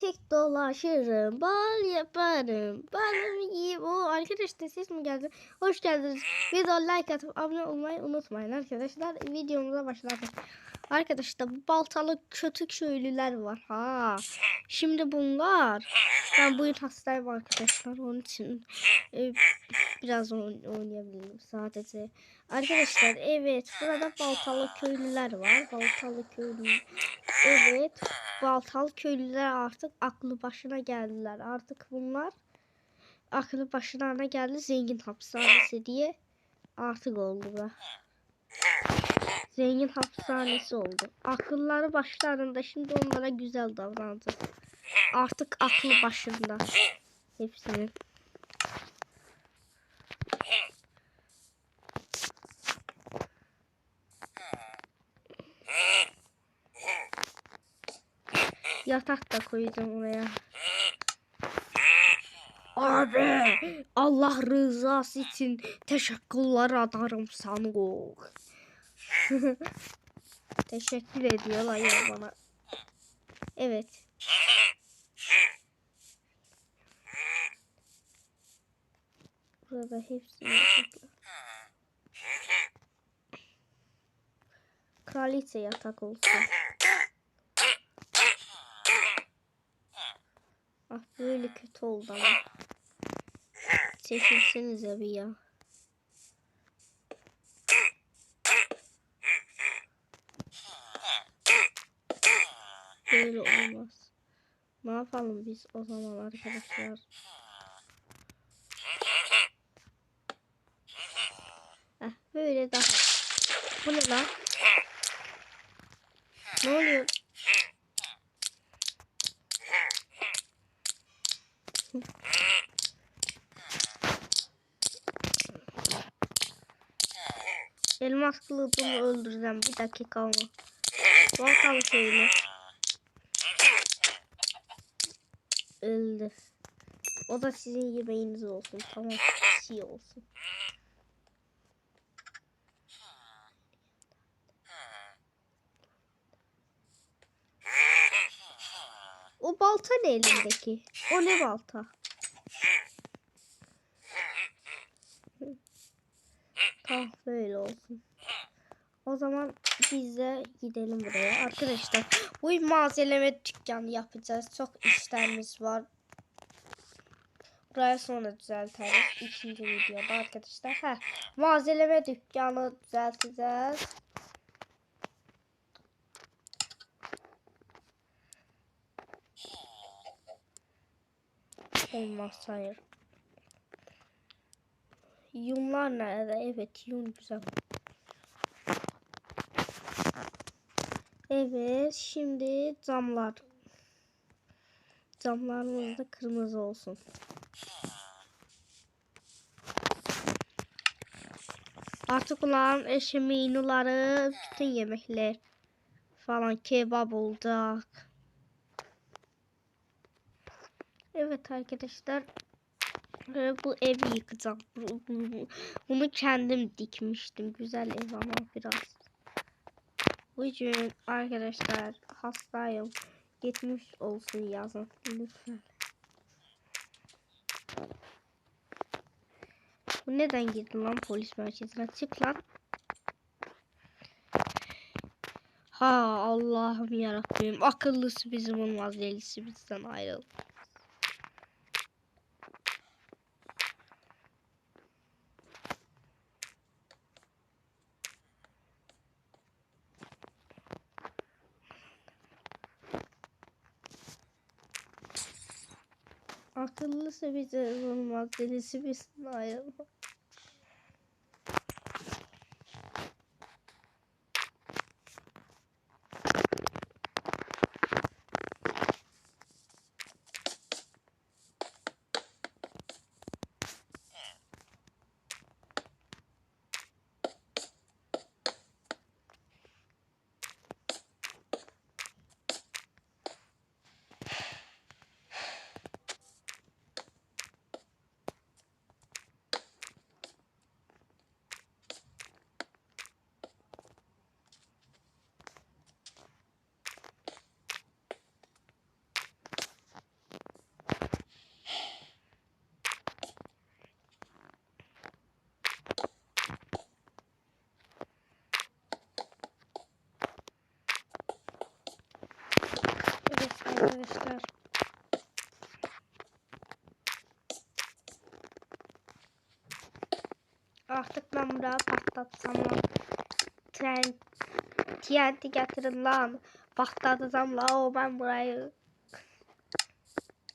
Tek dolaşırım, bal yaparım, balımı yiyip o arkadaşlar ses mi geldi? Hoş geldiniz. Video like atıp abone olmayı unutmayın arkadaşlar. Videomuza başladık. Arkadaşlar baltalı kötü köylüler var ha. Şimdi bunlar ben bugün hastayım arkadaşlar onun için e, biraz oyn- oynayabilirim sadece. Arkadaşlar evet burada baltalı köylüler var. Baltalı köylü. Evet baltalı köylüler artık aklı başına geldiler. Artık bunlar aklı başına geldi zengin hapishanesi diye artık oldu bu. Zengin hapishanesi oldu. Akılları başlarında şimdi onlara güzel davranacağız. Artık aklı başında. Hepsinin. Yatak da koyacağım oraya. Abi Allah rızası için teşekkürler ederim sana. Teşekkür ediyorlar ya bana. Evet. Burada hepsini. Kraliçe yatak olsun. Ah böyle kötü oldu ama. Çekilsenize bir ya. Böyle olmaz. Ne yapalım biz o zaman arkadaşlar? Heh, böyle daha. Bu ne lan? Ne oluyor? Elmas kılıcımı öldüreceğim bir dakika ama. Bakalım şöyle. Öldü. O da sizin yemeğiniz olsun. Tamam. Şey olsun. O balta ne elindeki? O ne balta? Tamam böyle olsun. O zaman biz de gidelim buraya. Arkadaşlar bu malzeme dükkanı yapacağız. Çok işlerimiz var. Buraya sonra düzeltiriz. İkinci videoda arkadaşlar. Heh, malzeme dükkanı düzelteceğiz. Olmaz hayır. Yunlar nerede? Evet yun güzel. Evet şimdi camlar. Camlarımız da kırmızı olsun. Artık olan eşeminuları bütün yemekler falan kebap olacak. Evet arkadaşlar ee, bu evi bu- Bunu kendim dikmiştim. Güzel ev ama biraz. Bugün arkadaşlar hastayım. Gitmiş olsun yazın lütfen. Bu neden gitti lan polis merkezine? Çık lan. Ha Allah'ım yarabbim. Akıllısı bizim olmaz delisi bizden ayrıl. Akıllısı bize olmaz delisi bizden ayrıl. Buraya patlatsam lan. Tren, TNT getirin lan. Patlatsam la o ben burayı.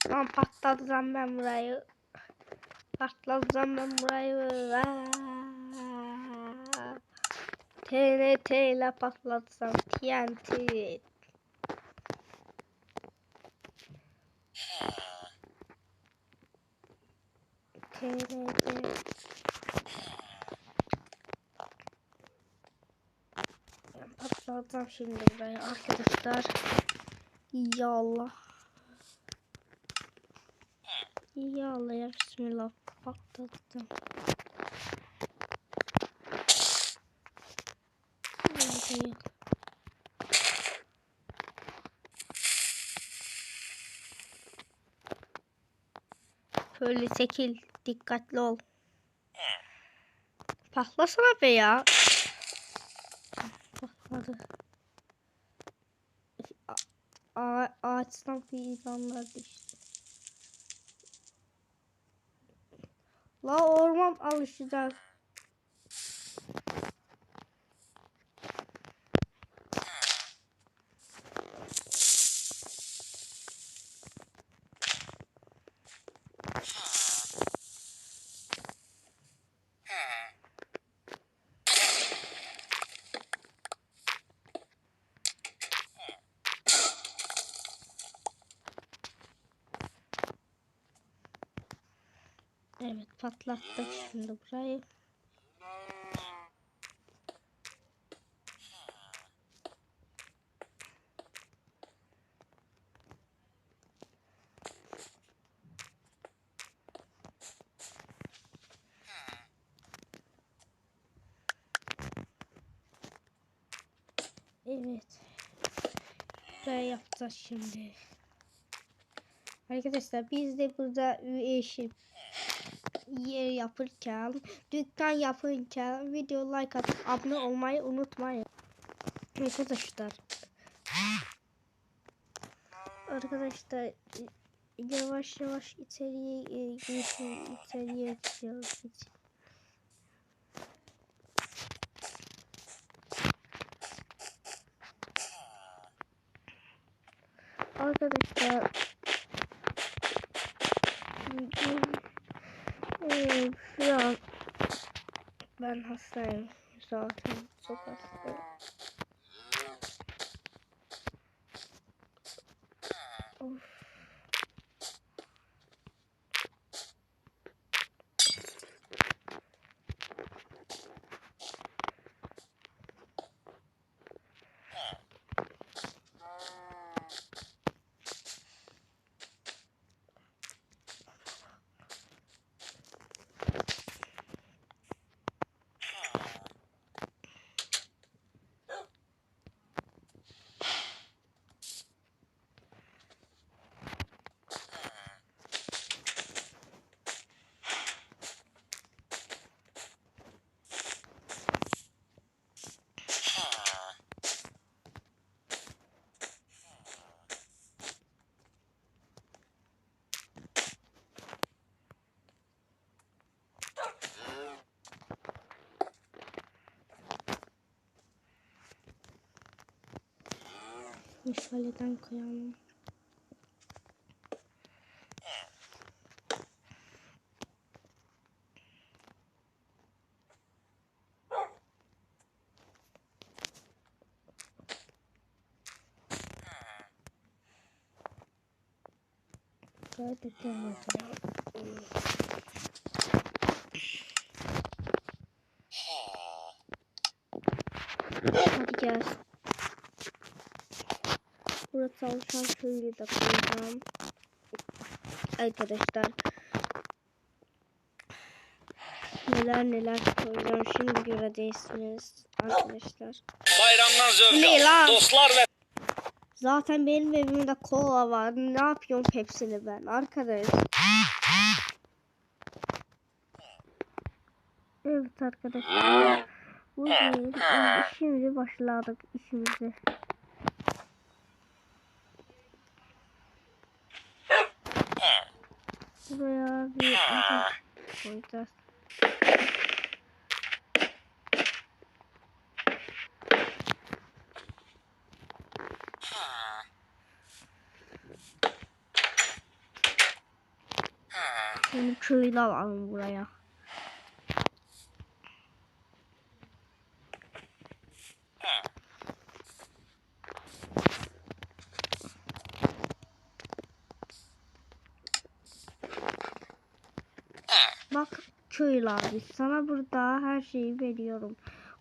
Lan patlatsam ben burayı. Patlatsam ben burayı. TNT ile patlatsam. TNT. Ben patlatacağım şimdi burayı arkadaşlar. Ya Allah. Ya Bismillah patlattım. Yok? Şöyle çekil. Dikkatli ol. Patlasana be ya. Patladı. Ağaçtan fidanlar düştü. La orman alışacak. Evet patlattık şimdi burayı. Evet. Buraya yapacağız şimdi. Arkadaşlar biz de burada eşim yer yapırken, dükkan yapırken video like atıp abone olmayı unutmayın. Arkadaşlar. Arkadaşlar yavaş yavaş içeriye e, geçin, içeriye gidiyoruz. Arkadaşlar ben hastayım zaten çok hastayım. Of. Meşaleden koyalım. Hadi gel Hadi gel. Burada çalışan köylü de koyacağım. Arkadaşlar. Neler neler koyacağım şimdi göreceksiniz arkadaşlar. Bayramdan zövk? Dostlar ve Zaten benim evimde kola var. Ne yapıyorum hepsini ben arkadaş. Evet arkadaşlar. Bugün şimdi başladık işimize. Buraya bir atak koyacağız. Şimdi köylü alalım buraya. Yeah. Köylü abi sana burada her şeyi veriyorum.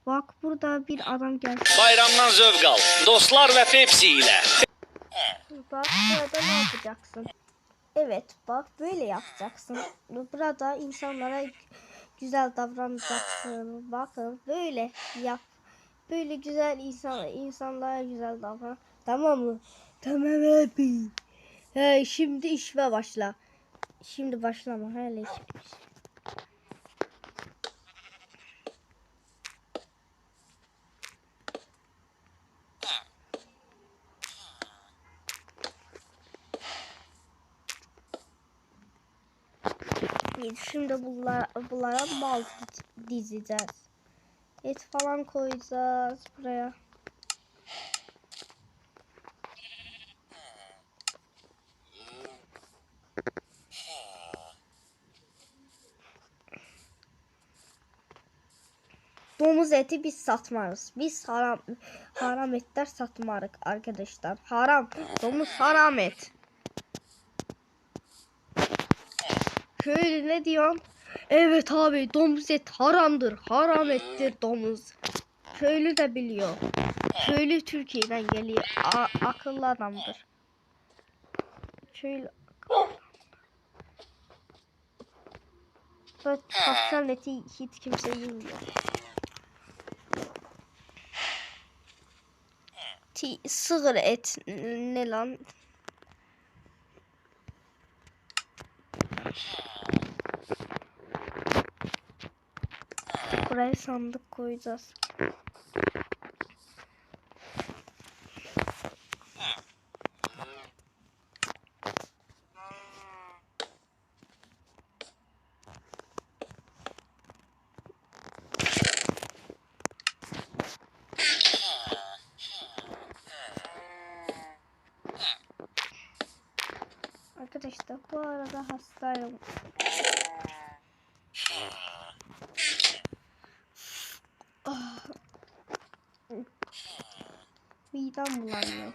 Bak burada bir adam gelsin. Bayramdan zövq al. Dostlar və Pepsi ilə. Bak burada ne yapacaksın? Evet bak böyle yapacaksın. Burada insanlara güzel davranacaksın. Bakın böyle yap. Böyle güzel insan insanlara güzel davran. Tamam mı? Tamam abi. He, şimdi işe başla. Şimdi başlama hele iş. Biz şimdi bunlar, bunlara bal diz- dizeceğiz. Et falan koyacağız buraya. Domuz eti biz satmarız. Biz haram haram etler satmarız arkadaşlar. Haram. Domuz haram et. Köylü ne diyorsun? Evet abi domuz et haramdır. Haram ettir domuz. Köylü de biliyor. Köylü Türkiye'den geliyor. A- akıllı adamdır. Köylü Ve tavşan eti hiç kimse yemiyor. Ti sığır et ne lan? Buraya sandık koyacağız. Arkadaşlar bu arada hastayım. Ah. Midem bulanıyor.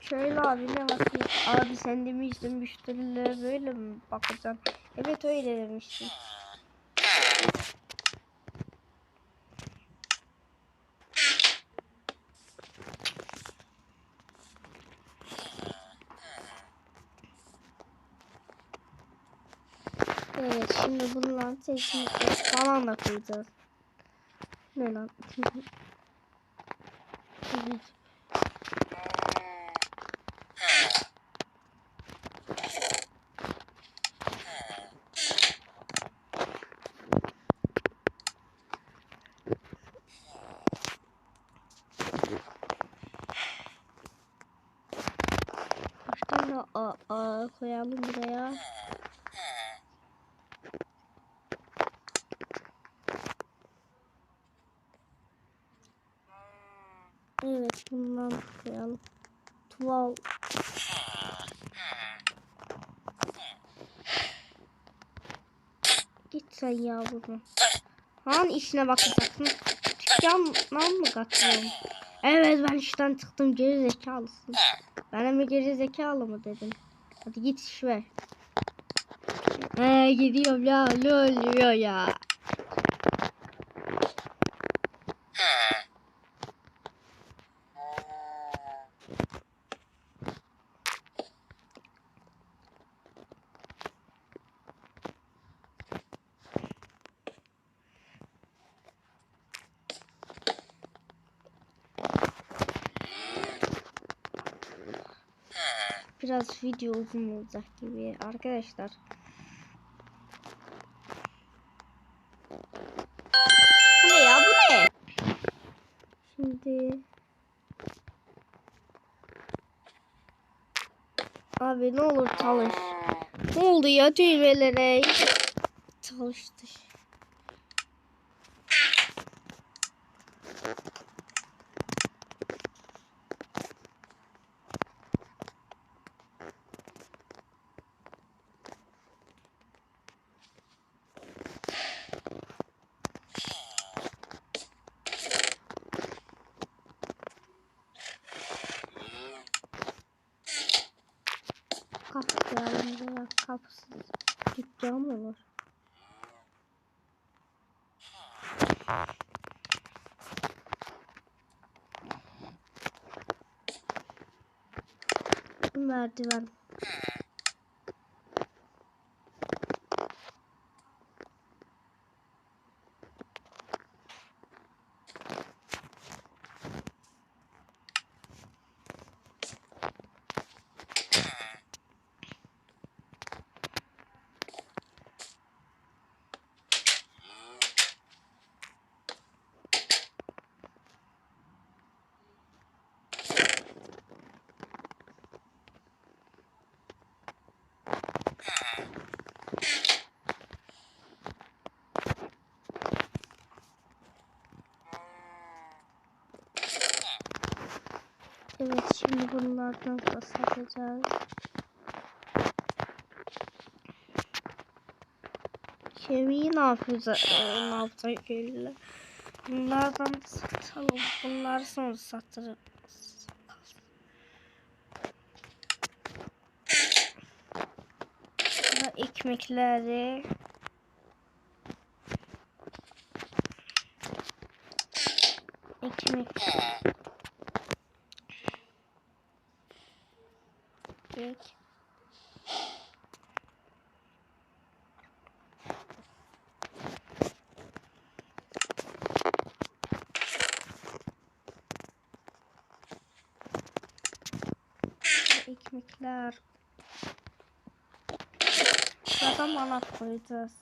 Şöyle abi ne bakayım. Abi sen demiştin müşterilere böyle mi bakacaksın? Evet öyle demiştin. Evet şimdi bunların sesini falan da koyacağız. Ne lan? Kaç tane a, a koyalım buraya? Evet bundan koyalım. Tuval. Git sen ya buradan. Han işine bakacaksın. Dükkandan mı kaçıyorum? Evet ben işten çıktım geri zekalısın. Ben mi geri zekalı mı dedim. Hadi git iş ver. Ee, gidiyorum ya ne ya. Biraz video uzun olacak gibi arkadaşlar. Bu ne ya bu ne? Şimdi Abi ne olur çalış. Ne oldu ya düğmelere? Çalıştı. Kapı ya kapısız dükkan mı var? Merdiven. Evet şimdi bunlardan basacağız. Kemiği ne yapacağız? Ne yapacağız şöyle? Bunlardan satalım. Bunları sonra. Burada ekmekleri. Ekmek. ekmekler. Şurada manat koyacağız.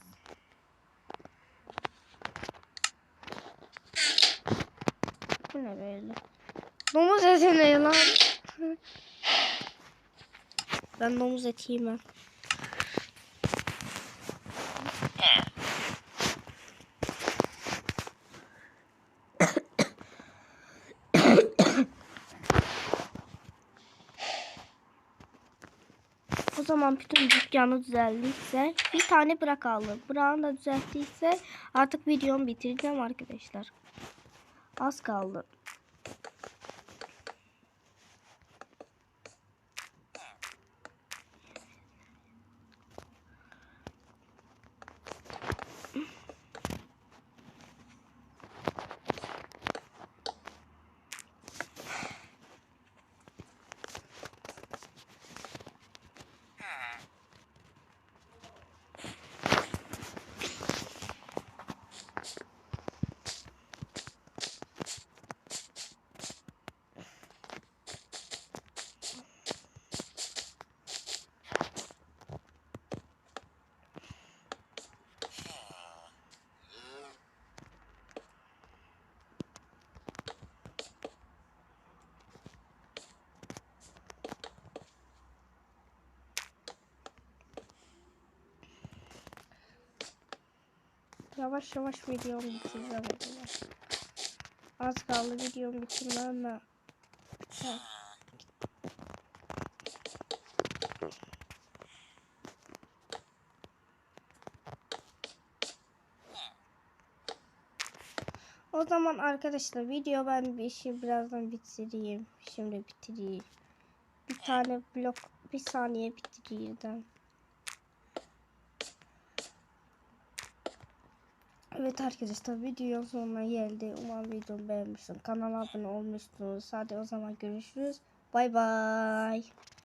Bu ne böyle? Domuz eti ne lan? Ben domuz eti yemem. O zaman bütün dükkanı düzeldiyse bir tane bırakalım. Buranı da düzelttiyse artık videomu bitireceğim arkadaşlar. Az kaldı. Yavaş yavaş videomu bitireceğim. Az kaldı videomu bitirmem. Evet. O zaman arkadaşlar video ben bir şey birazdan bitireyim. Şimdi bitireyim. Bir tane blok bir saniye bitireyim. Evet arkadaşlar video sonuna geldi. Umarım videomu beğenmişsin. Kanala abone olmuşsunuz. Hadi o zaman görüşürüz. Bay bay.